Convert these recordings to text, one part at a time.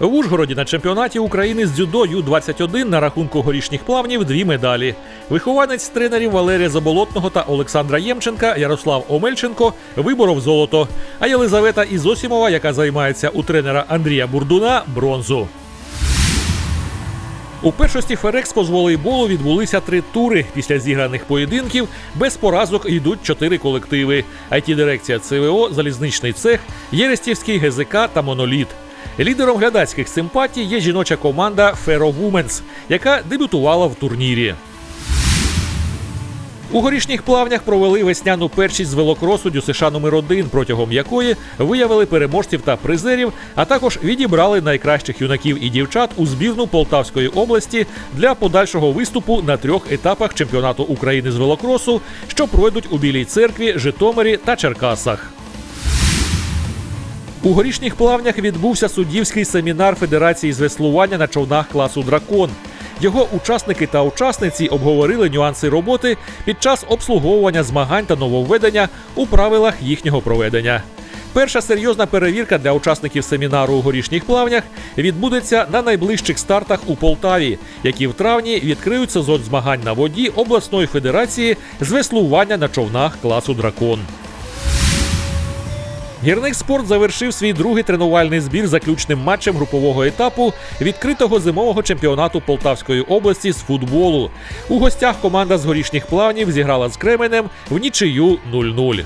В Ужгороді на чемпіонаті України з дзюдо Ю-21 на рахунку горішніх плавнів дві медалі. Вихованець тренерів Валерія Заболотного та Олександра Ємченка Ярослав Омельченко виборов золото. А Єлизавета Ізосімова, яка займається у тренера Андрія Бурдуна, бронзу. У першості Ферекспо з волейболу відбулися три тури. Після зіграних поєдинків без поразок йдуть чотири колективи: it дирекція ЦВО, залізничний цех, Єрестівський ГЗК та Моноліт. Лідером глядацьких симпатій є жіноча команда Феро Вуменс, яка дебютувала в турнірі. У горішніх плавнях провели весняну першість з велокросу ДЮСШ номер 1 протягом якої виявили переможців та призерів, а також відібрали найкращих юнаків і дівчат у збірну Полтавської області для подальшого виступу на трьох етапах чемпіонату України з велокросу, що пройдуть у Білій церкві, Житомирі та Черкасах. У горішніх плавнях відбувся суддівський семінар Федерації з веслування на човнах класу Дракон. Його учасники та учасниці обговорили нюанси роботи під час обслуговування змагань та нововведення у правилах їхнього проведення. Перша серйозна перевірка для учасників семінару у горішніх плавнях відбудеться на найближчих стартах у Полтаві, які в травні відкриють сезон змагань на воді обласної федерації з веслування на човнах класу Дракон. Гірник спорт завершив свій другий тренувальний збір заключним матчем групового етапу відкритого зимового чемпіонату Полтавської області з футболу. У гостях команда з горішніх плавнів зіграла з Кременем в нічию 0-0.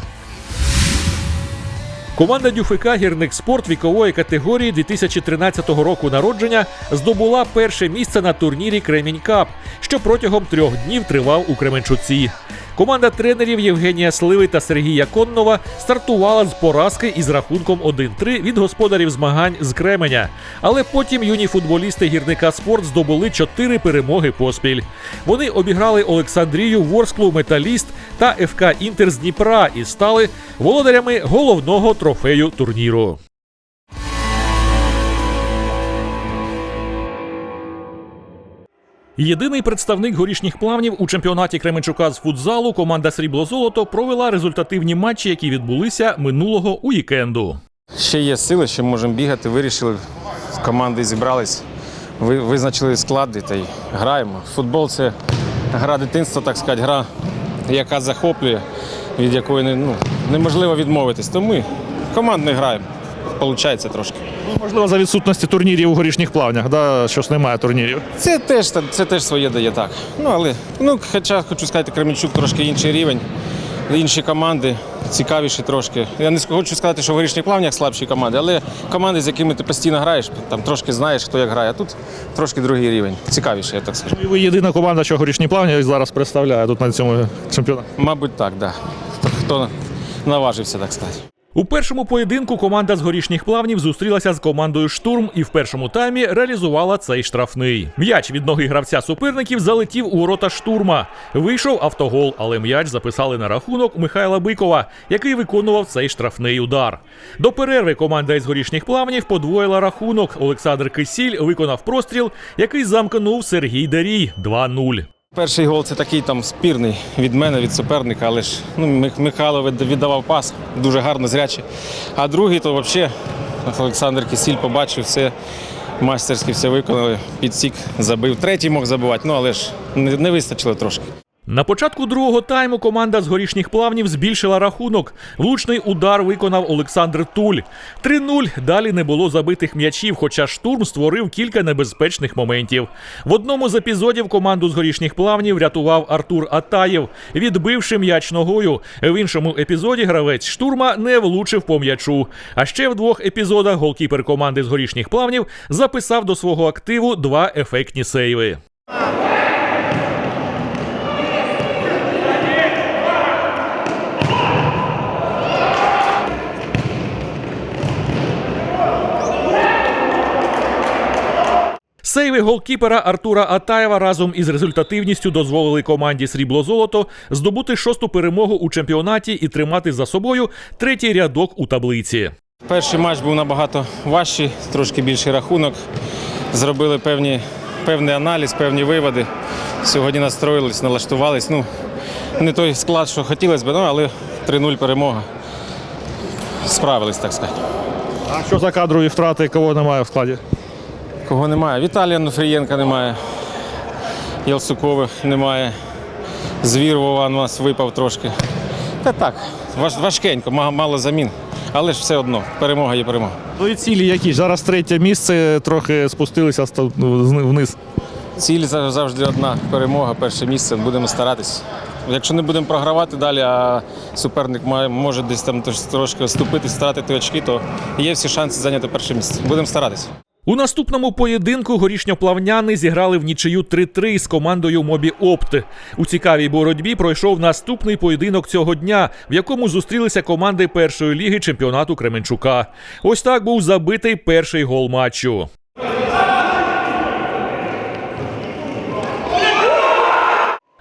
Команда Дюфика Гірник спорт вікової категорії 2013 року народження здобула перше місце на турнірі Кремінь Кап, що протягом трьох днів тривав у Кременчуці. Команда тренерів Євгенія Сливи та Сергія Коннова стартувала з поразки із рахунком 1-3 від господарів змагань з Кременя. Але потім юні футболісти гірника спорт здобули чотири перемоги поспіль. Вони обіграли Олександрію, Ворсклу, Металіст та ФК Інтер з Дніпра і стали володарями головного трофею турніру. Єдиний представник горішніх плавнів у чемпіонаті Кременчука з футзалу команда Срібло-Золото провела результативні матчі, які відбулися минулого уікенду. Ще є сили, ще можемо бігати. Вирішили, команди зібрались, ви- визначили склади та й граємо. Футбол це гра дитинства, так сказати, гра, яка захоплює, від якої ну, неможливо відмовитись. То ми командно граємо. Получається трошки. Ну, можливо, за відсутності турнірів у горішніх плавнях, да, що ж немає турнірів. Це теж, це теж своє дає так. Ну, але ну, хоча хочу сказати, Кременчук трошки інший рівень, інші команди, цікавіші трошки. Я не хочу сказати, що в горішніх плавнях слабші команди, але команди, з якими ти постійно граєш, там трошки знаєш, хто як грає. А тут трошки другий рівень. Цікавіше, я так скажу. І ви єдина команда, що горішні плавні зараз представляє тут на цьому чемпіонаті. Мабуть, так, да. Хто наважився, так сказати. У першому поєдинку команда з горішніх плавнів зустрілася з командою Штурм і в першому таймі реалізувала цей штрафний. М'яч від ноги гравця суперників залетів у ворота штурма. Вийшов автогол, але м'яч записали на рахунок Михайла Бикова, який виконував цей штрафний удар. До перерви команда із горішніх плавнів подвоїла рахунок. Олександр Кисіль виконав простріл, який замкнув Сергій Дарій 2-0. Перший гол це такий там спірний від мене, від суперника, але ж ну, Михайло віддавав пас, дуже гарно, зряче. А другий то взагалі Олександр Кисіль побачив все, Мастерські все виконали, підсік, забив. Третій мог забивати, ну але ж не, не вистачило трошки. На початку другого тайму команда з горішніх плавнів збільшила рахунок. Влучний удар виконав Олександр Туль. 3-0. Далі не було забитих м'ячів, хоча штурм створив кілька небезпечних моментів. В одному з епізодів команду з горішніх плавнів рятував Артур Атаєв, відбивши м'яч ногою. В іншому епізоді гравець штурма не влучив по м'ячу. А ще в двох епізодах голкіпер команди з горішніх плавнів записав до свого активу два ефектні сейви. Сейви голкіпера Артура Атаєва разом із результативністю дозволили команді Срібло-Золото здобути шосту перемогу у чемпіонаті і тримати за собою третій рядок у таблиці. Перший матч був набагато важчий, трошки більший рахунок. Зробили певні, певний аналіз, певні виводи. Сьогодні настроїлись, налаштувались. Ну, не той склад, що хотілося б, ну, але 3-0 перемога. Справились, так сказати. А що за кадрові втрати, кого немає в складі? Кого немає? Віталія Нуфрієнка немає. Єлсукових немає. Звір Вован у нас випав трошки. Та так, важ, важкенько, мало замін. Але ж все одно, перемога є перемога. Ну і цілі які? Зараз третє місце, трохи спустилися ну, вниз. Ціль завжди одна перемога, перше місце. Будемо старатись. Якщо не будемо програвати далі, а суперник має, може десь там трошки ступити, стратити очки, то є всі шанси зайняти перше місце. Будемо старатись. У наступному поєдинку горішньоплавняни зіграли в нічию 3-3 з командою Мобі Опт. У цікавій боротьбі пройшов наступний поєдинок цього дня, в якому зустрілися команди першої ліги чемпіонату Кременчука. Ось так був забитий перший гол матчу.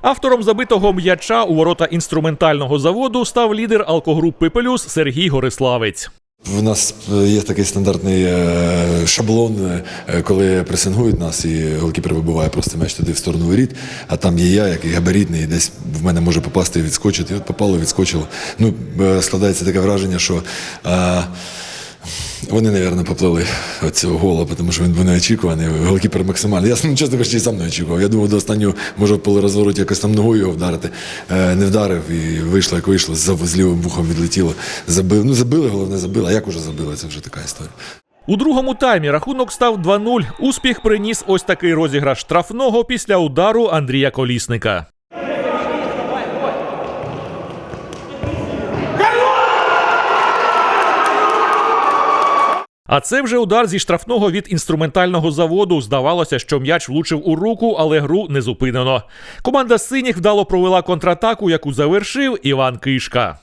Автором забитого м'яча у ворота інструментального заводу став лідер алкогрупи Пелюс Сергій Гориславець. В нас е, є такий стандартний е, шаблон, е, коли пресингують нас, і голкіпер вибиває просто м'яч туди в сторону воріт, а там є я, який габаритний, і десь в мене може попасти і відскочити. І от попало, відскочило. Ну, складається таке враження, що. е, вони, мабуть, поплили від цього гола, тому що він був неочікуваний. Голкіпер максимально. Я ну, чесно кажучи, і сам не очікував. Я думав, до останнього може в полурозвороті якось там ногою його вдарити. Е, не вдарив і вийшло, як вийшло, з лівим вухом відлетіло. Забив. Ну, забили, головне забили. А як уже забили? Це вже така історія. У другому таймі рахунок став 2-0. Успіх приніс ось такий розіграш штрафного після удару Андрія Колісника. А це вже удар зі штрафного від інструментального заводу. Здавалося, що м'яч влучив у руку, але гру не зупинено. Команда синіх вдало провела контратаку, яку завершив Іван Кишка.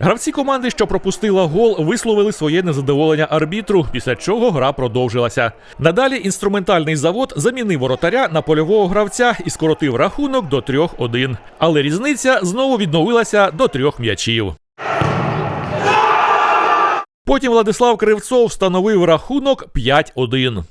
Гравці команди, що пропустила гол, висловили своє незадоволення арбітру, після чого гра продовжилася. Надалі інструментальний завод замінив воротаря на польового гравця і скоротив рахунок до 3-1. Але різниця знову відновилася до трьох м'ячів. Потім Владислав Кривцов встановив рахунок 5-1.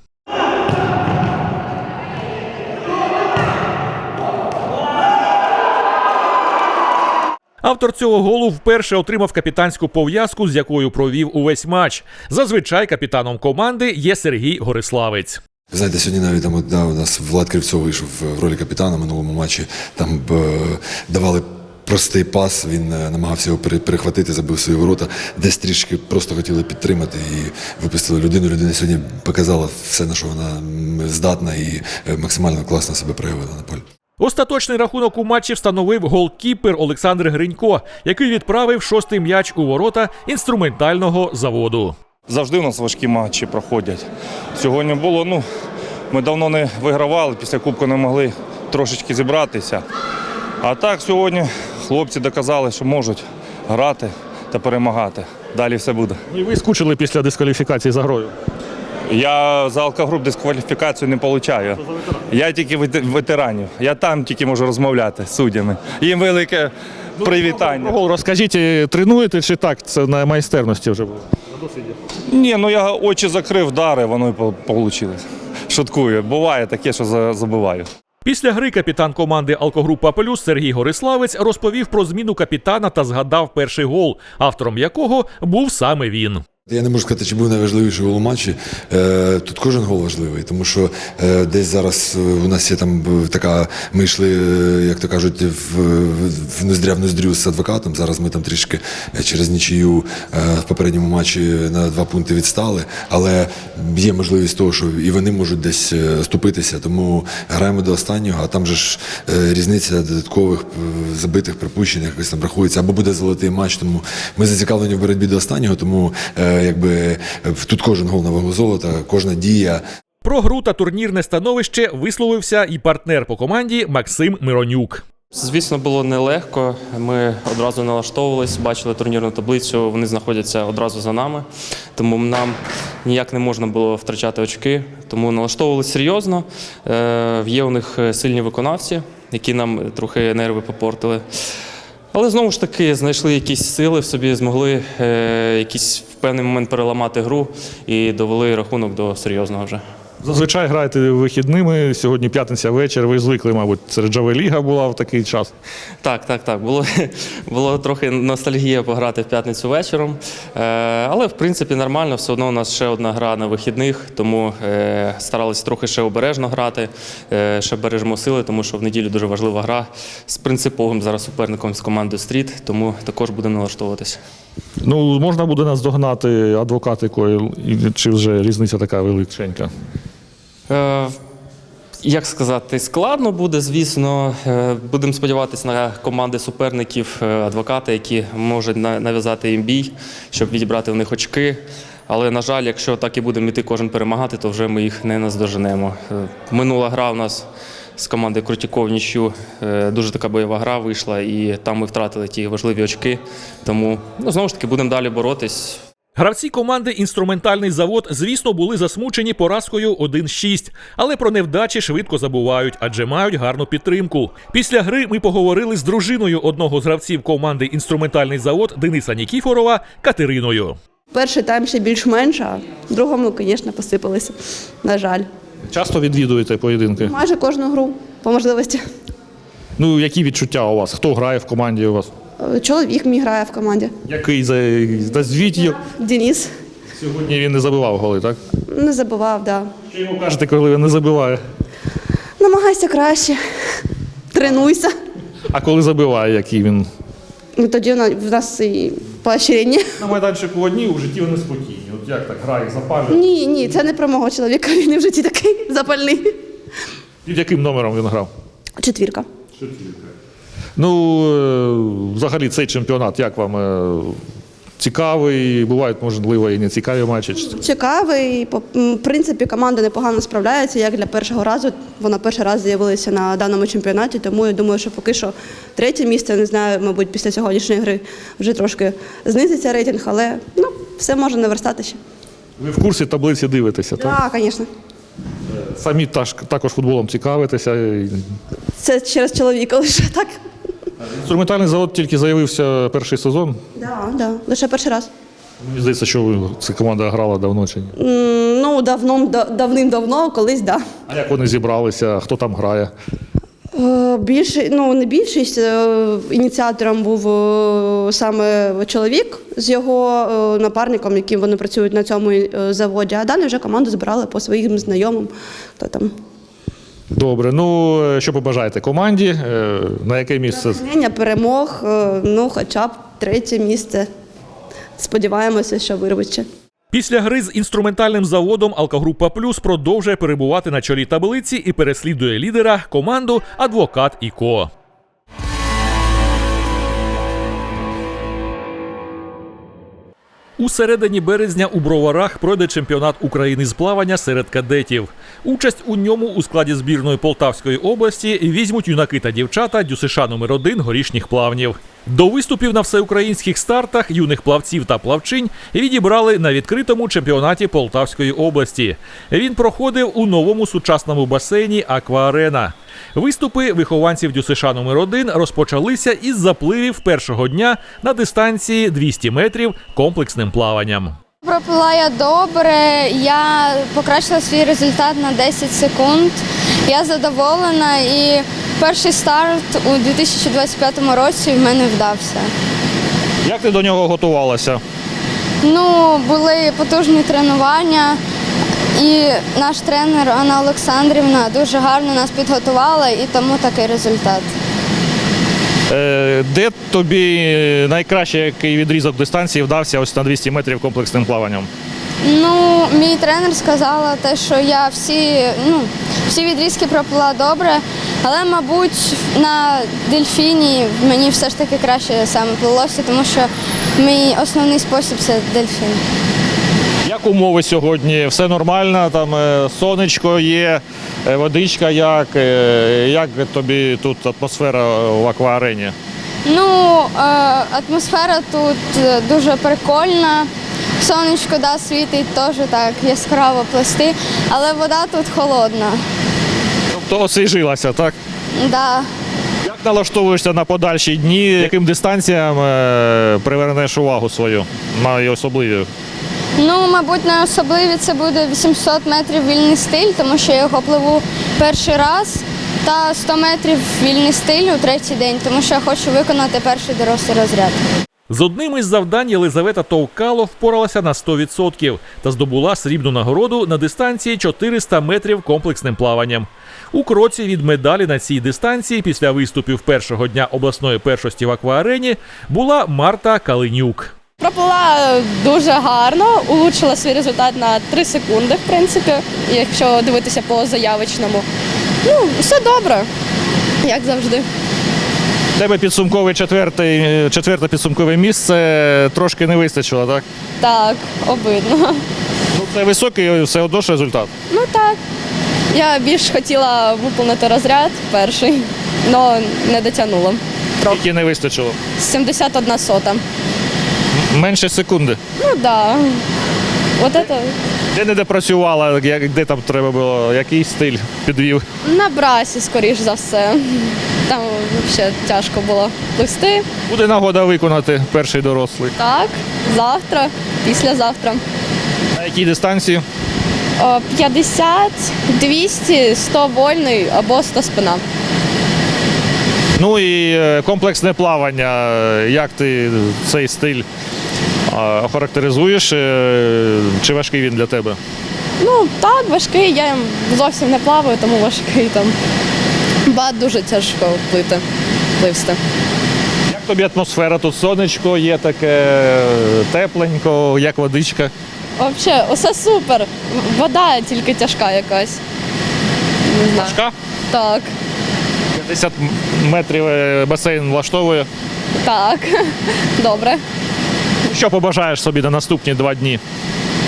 Автор цього голу вперше отримав капітанську пов'язку, з якою провів увесь матч. Зазвичай капітаном команди є Сергій Гориславець. Знаєте, сьогодні навіть там да, у нас Влад Кривцов вийшов в ролі капітана минулому матчі. Там е, давали простий пас, він е, намагався його пере- перехватити, забив свої ворота. Десь трішки просто хотіли підтримати і випустили людину. Людина сьогодні показала все, на що вона здатна, і е, максимально класно себе проявила на полі. Остаточний рахунок у матчі встановив голкіпер Олександр Гринько, який відправив шостий м'яч у ворота інструментального заводу. Завжди у нас важкі матчі проходять. Сьогодні було, ну, ми давно не вигравали, після Кубку не могли трошечки зібратися. А так сьогодні хлопці доказали, що можуть грати та перемагати. Далі все буде. Ну і ви скучили після дискваліфікації за грою. Я за алкогруп дискваліфікацію не отримую. Я тільки ветеранів. Я там тільки можу розмовляти з суддями. Їм велике привітання. гол розкажіть, е, тренуєте чи так? Це на майстерності вже було. Ні, ну я очі закрив, дари, воно і вийшло. Шуткую. Буває таке, що за- забиваю. Після гри капітан команди Алкогрупа Плюс Сергій Гориславець розповів про зміну капітана та згадав перший гол, автором якого був саме він. Я не можу сказати, чи був найважливіший гол у матчі. Е, Тут кожен гол важливий, тому що е, десь зараз е, у нас є там така. Ми йшли, як то кажуть, в, ноздря в ноздрю з адвокатом. Зараз ми там трішки через нічию в попередньому матчі на два пункти відстали. Але є можливість того, що і вони можуть десь ступитися. Тому граємо до останнього, а там же ж різниця додаткових забитих припущень якось там рахується, або буде золотий матч. Тому ми зацікавлені в боротьбі до останнього. Тому якби е, тут кожен гол на вагу золота, кожна дія. Про гру та турнірне становище висловився і партнер по команді Максим Миронюк. Звісно, було нелегко. Ми одразу налаштовувались, бачили турнірну таблицю, вони знаходяться одразу за нами. Тому нам ніяк не можна було втрачати очки. Тому налаштовувалися серйозно. Е, Є у них сильні виконавці, які нам трохи нерви попортили. Але знову ж таки знайшли якісь сили в собі, змогли е, якийсь в певний момент переламати гру і довели рахунок до серйозного вже. Зазвичай граєте вихідними. Сьогодні п'ятниця вечір. Ви звикли, мабуть, середжова ліга була в такий час. Так, так, так. Було, було трохи ностальгія пограти в п'ятницю вечором. Е, але, в принципі, нормально. Все одно у нас ще одна гра на вихідних, тому е, старалися трохи ще обережно грати, е, ще бережемо сили, тому що в неділю дуже важлива гра з принциповим зараз суперником з командою Стріт, тому також будемо налаштовуватися. Ну, можна буде нас догнати адвокатикою, і- чи вже різниця така величенька? Е, Як сказати, складно буде, звісно. Е, Будемо сподіватися на команди суперників, е, адвокати, які можуть нав'язати їм бій, щоб відібрати в них очки. Але, на жаль, якщо так і будемо йти кожен перемагати, то вже ми їх не наздоженемо. Минула гра у нас з команди Крутіков нічю. Дуже така бойова гра вийшла, і там ми втратили ті важливі очки. Тому ну, знову ж таки будемо далі боротись. Гравці команди Інструментальний завод, звісно, були засмучені поразкою 1-6, але про невдачі швидко забувають, адже мають гарну підтримку. Після гри ми поговорили з дружиною одного з гравців команди Інструментальний завод Дениса Нікіфорова Катериною. Перший тайм ще більш-менш, а в другому, звісно, посипалися. На жаль. Часто відвідуєте поєдинки? Майже кожну гру по можливості. Ну, які відчуття у вас? Хто грає в команді у вас? Чоловік мій грає в команді. Який за назвіть його? Денис Сьогодні він не забивав голи, так? не забував, да. Що йому кажете, коли він не забиває? Намагайся краще, тренуйся. А коли забиває, який він? Ну, тоді в нас і поощрення. На майданчику одні у житті вони спокійні. От як так грає, запалює? Ні, ні, це не про мого чоловіка. Він і в житті такий запальний. Під яким номером він грав? Четвірка. Четвірка. Ну, е, взагалі, цей чемпіонат, як вам е, цікавий? Бувають, можливо, і не цікаві матчі. Цікавий. В принципі, команда непогано справляється, як для першого разу. Вона перший раз з'явилася на даному чемпіонаті, тому я думаю, що поки що третє місце, не знаю, мабуть, після сьогоднішньої гри вже трошки знизиться рейтинг, але ну, все може наверстати ще. Ви в курсі таблиці дивитеся, так? Так, звісно. Самі також футболом цікавитеся. Це через чоловіка лише так. Інструментальний завод тільки заявився перший сезон. Да, да, лише перший раз. Мені здається, що ви- ця команда грала давно чи ні. М, Ну, давно, да- давним-давно, колись, так. А як вони зібралися, хто там грає? Да. Більше, ну не більшість е, ініціатором був е, саме чоловік з його е, напарником, яким вони працюють на цьому е, заводі. А далі вже команду збирали по своїм знайомим. Хто там Добре, ну е, що побажаєте команді? Е, На яке місце? Натхнення, перемог, е, ну хоча б третє місце. Сподіваємося, що вирвуче. Після гри з інструментальним заводом Алкогрупа Плюс продовжує перебувати на чолі таблиці і переслідує лідера команду Адвокат і Ко. У середині березня у Броварах пройде чемпіонат України з плавання серед кадетів. Участь у ньому у складі збірної Полтавської області візьмуть юнаки та дівчата Дюсиша номер 1 горішніх плавнів. До виступів на всеукраїнських стартах юних плавців та плавчинь відібрали на відкритому чемпіонаті Полтавської області. Він проходив у новому сучасному басейні Акваарена. Виступи вихованців ДЮСШ номер 1 розпочалися із запливів першого дня на дистанції 200 метрів комплексним плаванням. Проплила я добре, я покращила свій результат на 10 секунд. Я задоволена і перший старт у 2025 році в мене вдався. Як ти до нього готувалася? Ну, були потужні тренування, і наш тренер Анна Олександрівна дуже гарно нас підготувала, і тому такий результат. Е, Де тобі найкраще який відрізок дистанції вдався ось на 200 метрів комплексним плаванням? Ну, мій тренер сказала те, що я всі, ну, всі відрізки проплила добре, але, мабуть, на дельфіні мені все ж таки краще саме плилося, тому що мій основний спосіб це дельфін. Як умови сьогодні? Все нормально, там е, сонечко є, е, водичка як? Е, Як тобі тут атмосфера в акваарені? Ну, атмосфера тут дуже прикольна. Сонечко да, світить теж так яскраво плести, але вода тут холодна. Тобто освіжилася, так? Да. Як налаштовуєшся на подальші дні? Яким дистанціям привернеш увагу свою найособливі? Ну, мабуть, найособливі це буде 800 метрів вільний стиль, тому що я його пливу перший раз, та 100 метрів вільний стиль у третій день, тому що я хочу виконати перший дорослий розряд. З одним із завдань Єлизавета Товкало впоралася на 100% та здобула срібну нагороду на дистанції 400 метрів комплексним плаванням. У кроці від медалі на цій дистанції після виступів першого дня обласної першості в акваарені була Марта Калинюк. Проплила дуже гарно, улучшила свій результат на 3 секунди, в принципі, якщо дивитися по заявочному. Ну, все добре, як завжди. У Тебе підсумковий четвертий, четверте підсумкове місце трошки не вистачило, так? Так, обидно. Ну, це високий все одно ж результат. Ну так. Я більш хотіла виповнити розряд перший, але не дотягнула. Тільки не вистачило. 71 сота. Менше секунди. Ну так. Да. От це Де не допрацювала, як- де там треба було, який стиль підвів. на брасі, скоріш за все. Там взагалі тяжко було плисти. Буде нагода виконати перший дорослий. Так, завтра, післязавтра. На якій дистанції? 50, 200, 100 вольний або 100 спина. Ну і е, комплексне плавання. Як ти цей стиль охарактеризуєш? Е, Чи важкий він для тебе? Ну так, важкий, я зовсім не плаваю, тому важкий там. Бат дуже тяжко плити, пливсти. Як тобі атмосфера? Тут сонечко, є таке тепленько, як водичка. Взагалі, усе супер. Вода тільки тяжка якась. Не знаю. Важка? Так, 50 метрів е, басейн влаштовує. так. Добре. Що побажаєш собі на наступні два дні?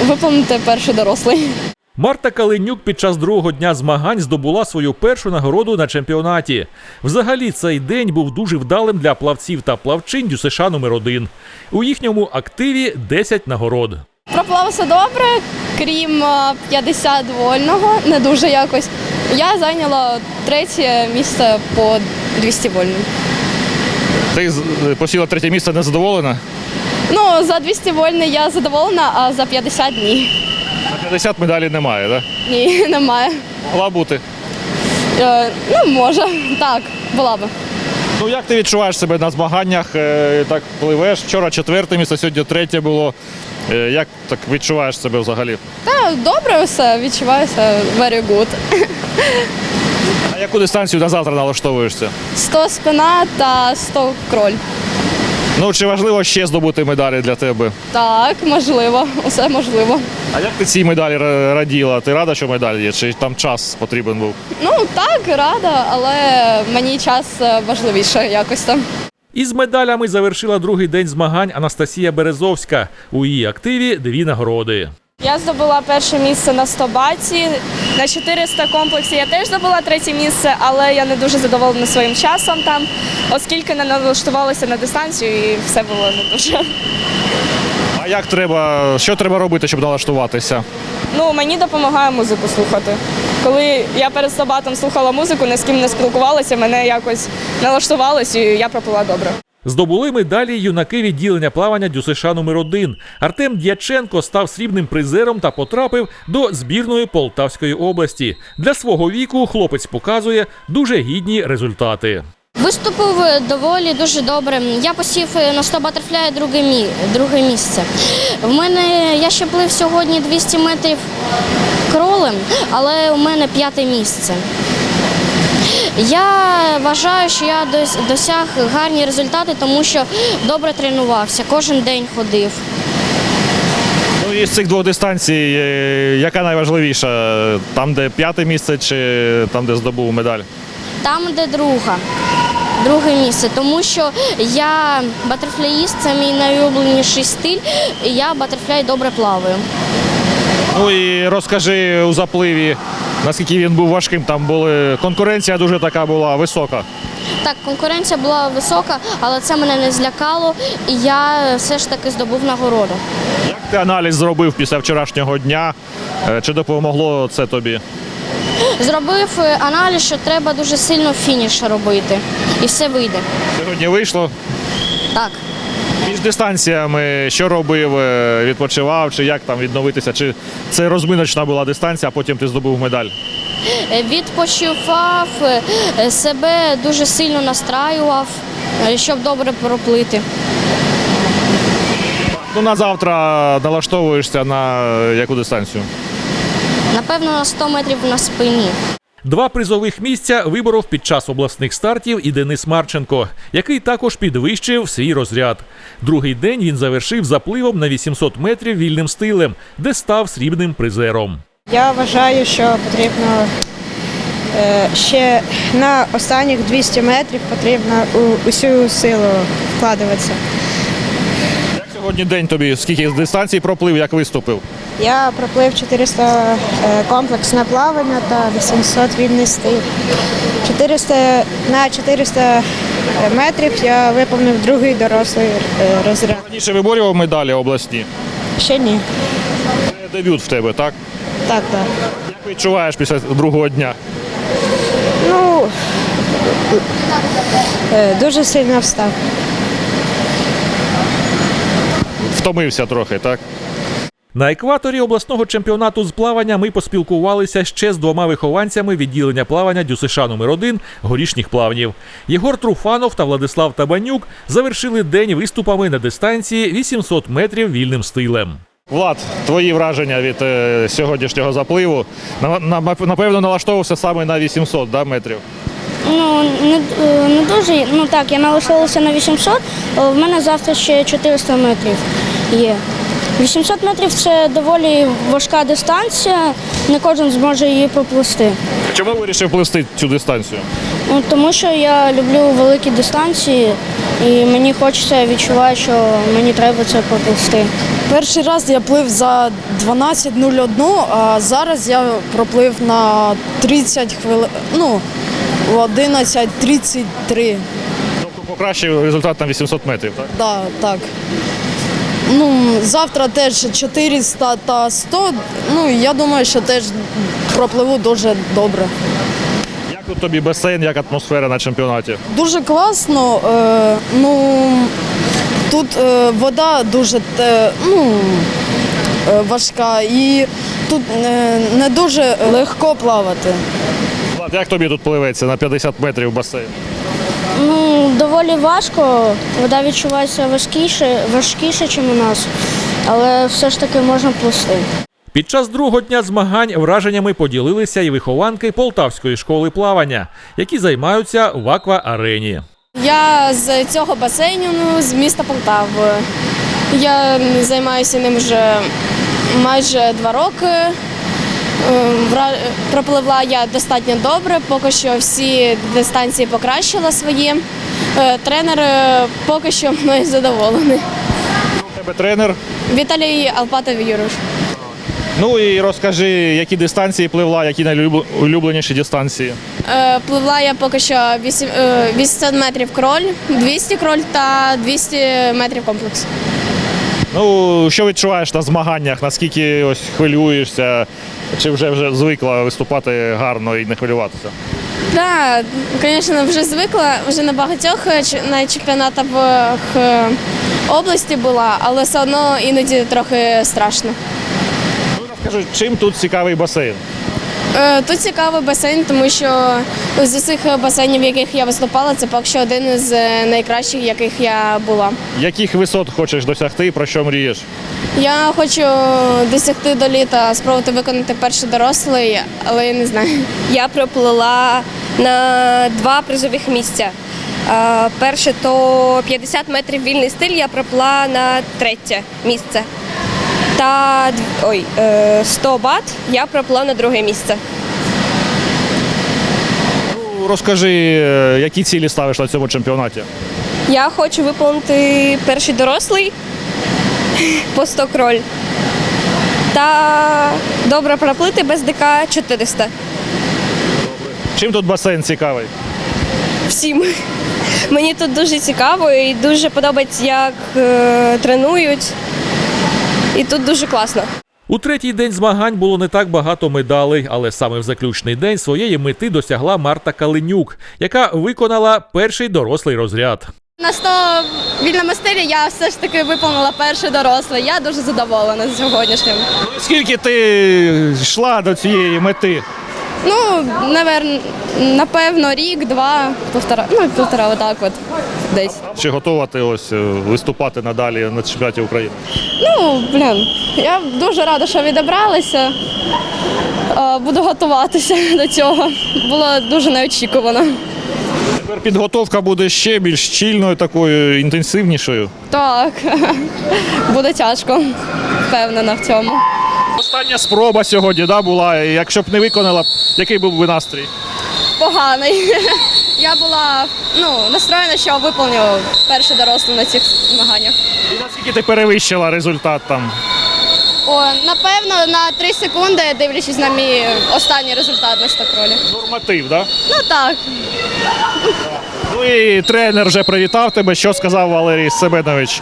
Виповнити перший дорослий. Марта Калинюк під час другого дня змагань здобула свою першу нагороду на чемпіонаті. Взагалі, цей день був дуже вдалим для плавців та плавчинь ДЮСШ номер 1 У їхньому активі 10 нагород. Проплав все добре, крім е, 50 вольного, не дуже якось. Я зайняла третє місце по 200 вольним. Ти посіла третє місце незадоволена? Ну, за 200 вольний я задоволена, а за 50 ні. За 50 медалей немає, так? Ні, немає. Могла бути. Е, ну, може, так, була би. Ну як ти відчуваєш себе на змаганнях? Е, Так пливеш. Вчора четверте місце, сьогодні третє було. Е, Як так відчуваєш себе взагалі? Та добре все, відчуваюся very good. А яку дистанцію на завтра налаштовуєшся? 100 спина та 100 кроль. Ну чи важливо ще здобути медалі для тебе? Так, можливо, усе можливо. А як ти цій медалі ра- раділа? Ти рада, що медаль є? Чи там час потрібен був? Ну так, рада, але мені час е, важливіше якось там. Із медалями завершила другий день змагань Анастасія Березовська. У її активі дві нагороди. Я здобула перше місце на 100 баті. На 400 комплексі я теж здобула третє місце, але я не дуже задоволена своїм часом там, оскільки не налаштувалася на дистанцію і все було не дуже. А як треба, що треба робити, щоб налаштуватися? Ну, мені допомагає музику слухати. Коли я перед 100 батом слухала музику, ні з ким не спілкувалася, мене якось налаштувалось і я проплила добре. Здобули медалі юнаки відділення плавання ДЮСШ номер 1 Артем Дяченко став срібним призером та потрапив до збірної Полтавської області. Для свого віку хлопець показує дуже гідні результати. Виступив доволі дуже добре. Я посів на 100 батерфляє друге, мі... друге місце. В мене я ще плив сьогодні 200 метрів кролем, але у мене п'яте місце. Я вважаю, що я досяг гарні результати, тому що добре тренувався, кожен день ходив. Ну із цих двох дистанцій, е, яка найважливіша? Там, де п'яте місце, чи там, де здобув медаль? Там, де друга, друге місце, тому що я батерфляїст, це мій найулюбленіший стиль, і я батерфляй добре плаваю. Ну і розкажи у запливі, наскільки він був важким. Там були конкуренція дуже така була висока. Так, конкуренція була висока, але це мене не злякало, і я все ж таки здобув нагороду. Як ти аналіз зробив після вчорашнього дня? Е, Чи допомогло це тобі? Зробив е, аналіз, що треба дуже сильно фініш робити, і все вийде. Сьогодні вийшло. Так. Між дистанціями що робив, е, відпочивав, чи як там відновитися? Чи це розминочна була дистанція, а потім ти здобув медаль? Е, Відпочивав, е, себе дуже сильно настраював, щоб добре проплити. Ну на завтра налаштовуєшся на яку дистанцію? Напевно, на 100 метрів на спині. Два призових місця виборов під час обласних стартів і Денис Марченко, який також підвищив свій розряд. Другий день він завершив запливом на 800 метрів вільним стилем, де став срібним призером. Я вважаю, що потрібно е, ще на останніх 200 метрів потрібно усю силу вкладатися. Сьогодні день тобі? Скільки з дистанцій проплив, як виступив? Я проплив 400 е, комплексне плавання та 800 вільний стиль. 400, на 400 метрів я виповнив другий дорослий е, розряд. Раніше виборював медалі обласні. Ще ні. Це дебют в тебе, так? Так, так. Як відчуваєш після другого дня? Ну, е, дуже сильно встав. Втомився трохи, так? На екваторі обласного чемпіонату з плавання ми поспілкувалися ще з двома вихованцями відділення плавання ДЮСШ номер 1 горішніх плавнів. Єгор Труфанов та Владислав Табанюк завершили день виступами на дистанції 800 метрів вільним стилем. Влад, твої враження від е, сьогоднішнього запливу. На, на, напевно, налаштовувався саме на 800 да, метрів. Ну, не, е, не дуже. Ну так, я налаштовувався на 800, але в мене завтра ще 400 метрів є. 800 метрів це доволі важка дистанція, не кожен зможе її проплисти. Чому вирішив пливсти цю дистанцію? Ну, тому що я люблю великі дистанції і мені хочеться відчувати, що мені треба це проплисти. Перший раз я плив за 12.01, а зараз я проплив на 30 хвилин, ну, в 11.33. Тобто покращив результат на 800 метрів, так? Да, так. Ну, завтра теж 400 та 100. Ну, я думаю, що теж пропливу дуже добре. Як тут тобі басейн, як атмосфера на чемпіонаті? Дуже класно. Е, ну, тут е, вода дуже те, ну, е, важка і тут е, не дуже легко плавати. Влад, як тобі тут пливеться на 50 метрів басейн? Доволі важко, вода відчувається важкіше, важкіше, ніж у нас, але все ж таки можна плисти. Під час другого дня змагань враженнями поділилися і вихованки Полтавської школи плавання, які займаються в аква-арені. Я з цього басейну, ну, з міста Полтави. Я займаюся ним вже майже два роки. Е, вра- Пропливла я достатньо добре, поки що всі дистанції покращила свої. Е, Тренер е, поки що мною задоволений. У тебе тренер. Віталій Алпатов Юруш. Ну і розкажи, які дистанції пливла, які найулюбленіші дистанції. Е, Пливла я поки що вісім- е, 800 метрів кроль, 200 кроль та 200 метрів комплекс. Ну, що відчуваєш на змаганнях? Наскільки ось хвилюєшся? Чи вже вже звикла виступати гарно і не хвилюватися? Так, звісно, вже звикла, вже на багатьох е, на чемпіонатах е, області була, але все одно іноді трохи страшно. Ну, розкажи, чим тут цікавий басейн? Е, Тут цікавий басейн, тому що з усіх басейнів, в яких я виступала, це поки що один із е, найкращих, в яких я була. Яких висот хочеш досягти, і про що мрієш? Я хочу досягти до літа, спробувати виконати перший дорослий, але я не знаю. Я проплила на два призових місця. Е, Перше то 50 метрів вільний стиль, я проплила на третє місце. Та ой, е, 100 бат я проплила на друге місце. Ну, розкажи, е, які цілі ставиш на цьому чемпіонаті? Я хочу виповнити перший дорослий по 100 кроль. Та добре проплити без ДК 400. Чим тут басейн цікавий? Всім. Мені тут дуже цікаво і дуже подобається, як е, тренують. І тут дуже класно. У третій день змагань було не так багато медалей, але саме в заключний день своєї мети досягла Марта Калинюк, яка виконала перший дорослий розряд. На 100 вільному стилі я все ж таки виповнила перший дорослий. Я дуже задоволена з сьогоднішнім. Скільки ти йшла до цієї мети? Ну, навер- напевно, рік, два, півтора, ну, півтора, отак от десь. Чи готова ти ось е, виступати надалі на чемпіонаті України? Ну, блін, я дуже рада, що відібралися. Е, Буду готуватися до цього. Було дуже неочікувано. Тепер підготовка буде ще більш щільною, такою інтенсивнішою. Так, буде тяжко, впевнена в цьому. Остання спроба сьогодні да, була. Якщо б не виконала, який був би настрій? Поганий. Я була ну, настроєна, що виповню перший дорослий на цих змаганнях. І наскільки ти перевищила результат там? О, напевно, на 3 секунди, дивлячись на мій останній результат на стокролі. Норматив, да? Ну так. Ну і тренер вже привітав тебе. Що сказав Валерій Семенович?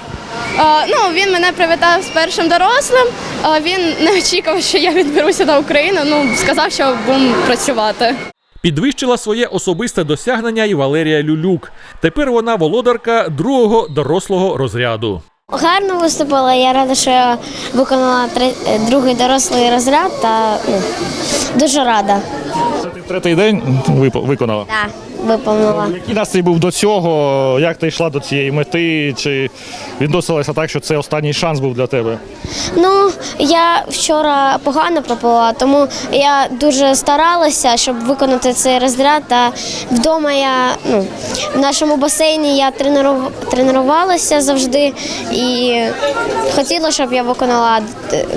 Е, ну, він мене привітав з першим дорослим. Е, він не очікував, що я відберуся до України. Ну, сказав, що будемо працювати. Підвищила своє особисте досягнення і Валерія Люлюк. Тепер вона володарка другого дорослого розряду. Гарно виступила. Я рада, що я виконала е, другий дорослий розряд та ну, дуже рада. Це ти третій день виконала. Так, виповнила. Який настрій був до цього? Як ти йшла до цієї мети? Чи відносилася так, що це останній шанс був для тебе? Ну, я вчора погано пропила, тому я дуже старалася, щоб виконати цей розряд. Та вдома я ну, в нашому басейні я тренувалася завжди і хотіла, щоб я виконала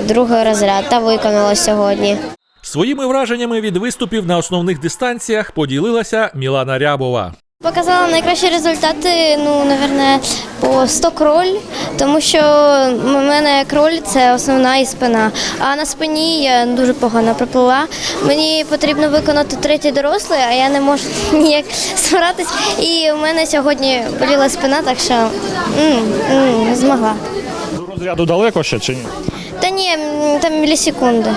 другий розряд та виконала сьогодні. Своїми враженнями від виступів на основних дистанціях поділилася Мілана Рябова. Показала найкращі результати, ну, напевне, по 100 кроль, тому що в мене кроль це основна і спина. А на спині я дуже погано проплила. Мені потрібно виконати третій дорослий, а я не можу ніяк збиратись. І в мене сьогодні боліла спина, так що м, м, змогла. До розряду далеко ще чи ні? Та ні, там мілісекунди.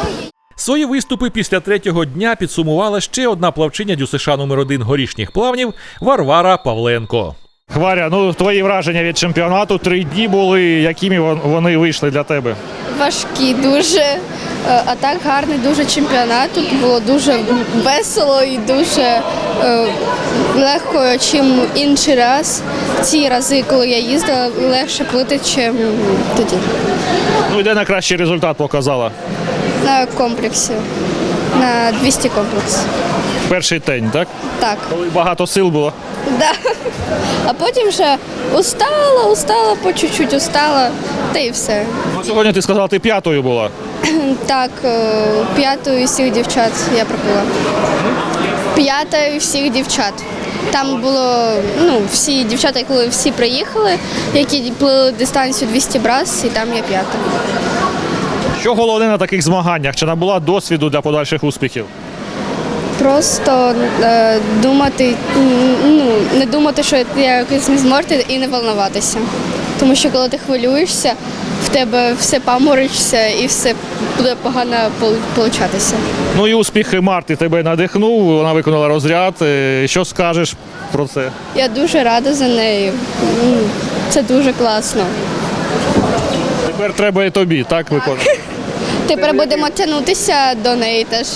Свої виступи після третього дня підсумувала ще одна плавчиня ДЮСШ номер 1 горішніх плавнів Варвара Павленко. Хваря, ну твої враження від чемпіонату три дні були. Якими вон- вони вийшли для тебе? Важкі дуже. Е, А так гарний дуже чемпіонат. Тут було дуже весело і дуже е, легко, чим інший раз. Ці рази, коли я їздила, легше плити, ніж тоді. Ну і де найкращий результат показала? На комплексі. На 200 комплекс. Перший день, так? Так. Коли багато сил було. Да. А потім ще устала, устала, по чуть-чуть устала, та і все. Ну, сьогодні ти сказала, ти п'ятою була. Так, е, п'ятою всіх дівчат я пропила. П'ятою всіх дівчат. Там було ну, всі дівчата, коли всі приїхали, які плили дистанцію 200 брас, і там я п'ята. Що головне на таких змаганнях? Чи набула досвіду для подальших успіхів? Просто е, думати, ну, не думати, що ти якось не зможете, і не волнуватися. Тому що коли ти хвилюєшся, в тебе все паморочиться і все буде погано получатися. Ну і успіхи Марти тебе надихнув, вона виконала розряд. Е, Що скажеш про це? Я дуже рада за нею. Це дуже класно. Тепер треба і тобі, так виконати. Тепер будемо тягнутися до неї теж.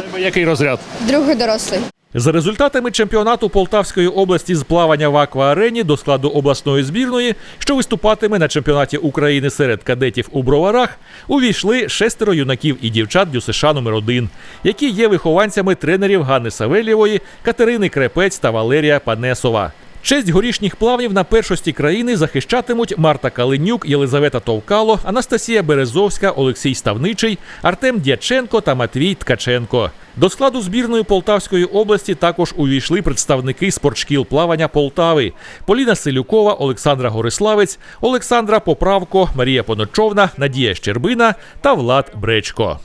Тебе який розряд? Другий дорослий. За результатами чемпіонату Полтавської області з плавання в акваарені до складу обласної збірної, що виступатиме на чемпіонаті України серед кадетів у броварах, увійшли шестеро юнаків і дівчат ДЮСШ номер 1 які є вихованцями тренерів Ганни Савельєвої, Катерини Крепець та Валерія Панесова. Честь горішніх плавнів на першості країни захищатимуть Марта Калинюк, Єлизавета Товкало, Анастасія Березовська, Олексій Ставничий, Артем Дяченко та Матвій Ткаченко. До складу збірної Полтавської області також увійшли представники спортшкіл плавання Полтави: Поліна Селюкова, Олександра Гориславець, Олександра Поправко, Марія Поночовна, Надія Щербина та Влад Бречко.